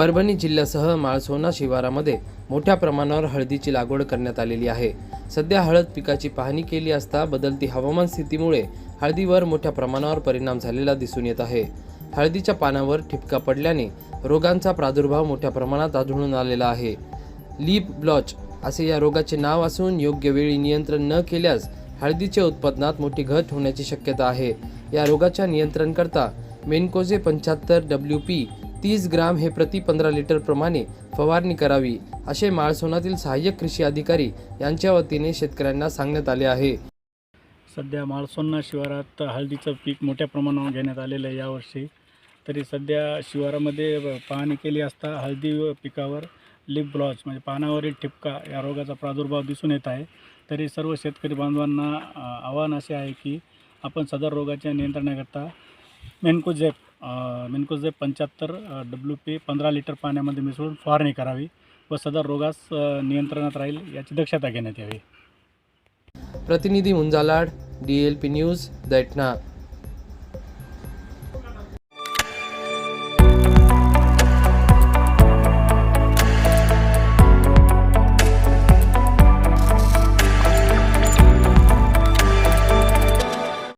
परभणी जिल्ह्यासह माळसोना शिवारामध्ये मोठ्या प्रमाणावर हळदीची लागवड करण्यात आलेली आहे. सध्या हळद पिकाची पाहणी केली असता बदलती हवामान स्थितीमुळे हळदीवर मोठ्या प्रमाणावर परिणाम झालेला दिसून येत आहे. हळदीच्या पानावर ठिपका पडल्याने रोगांचा प्रादुर्भाव मोठ्या प्रमाणात आढळून आलेला आहे. लीप ब्लॉच असे या रोगाचे नाव असून योग्य वेळी नियंत्रण न केल्यास हळदीच्या उत्पादनात मोठी घट होण्याची शक्यता आहे. या रोगाच्या नियंत्रणकरता मेनकोजे पंच्याहत्तर डब्ल्यू पी तीस ग्राम हे प्रति पंधरा लिटर प्रमाणे फवारणी करावी असे माळसोनातील सहाय्यक कृषी अधिकारी यांच्या वतीने शेतकऱ्यांना सांगण्यात आले आहे. सध्या माळसोन्ना शिवारात हळदीचं पीक मोठ्या प्रमाणावर घेण्यात आलेलं आहे यावर्षी. तरी सध्या शिवारामध्ये पाहणी केली असता हळदी पिकावर लिप ब्लॉच म्हणजे पानावरील ठिपका या रोगाचा प्रादुर्भाव दिसून येत आहे. तरी सर्व शेतकरी बांधवांना आव्हान असे आहे की आपण सदर रोगाच्या नियंत्रणाकरता मेनकोझेप अ, पंच्याहत्तर डब्ल्यू पी पंधरा लिटर पाण्यामध्ये मिसळून फवारणी करावी व सदर रोगास नियंत्रणात राहील याची दक्षता घेण्यात यावी. प्रतिनिधी मुंजालाड D L P news Daithana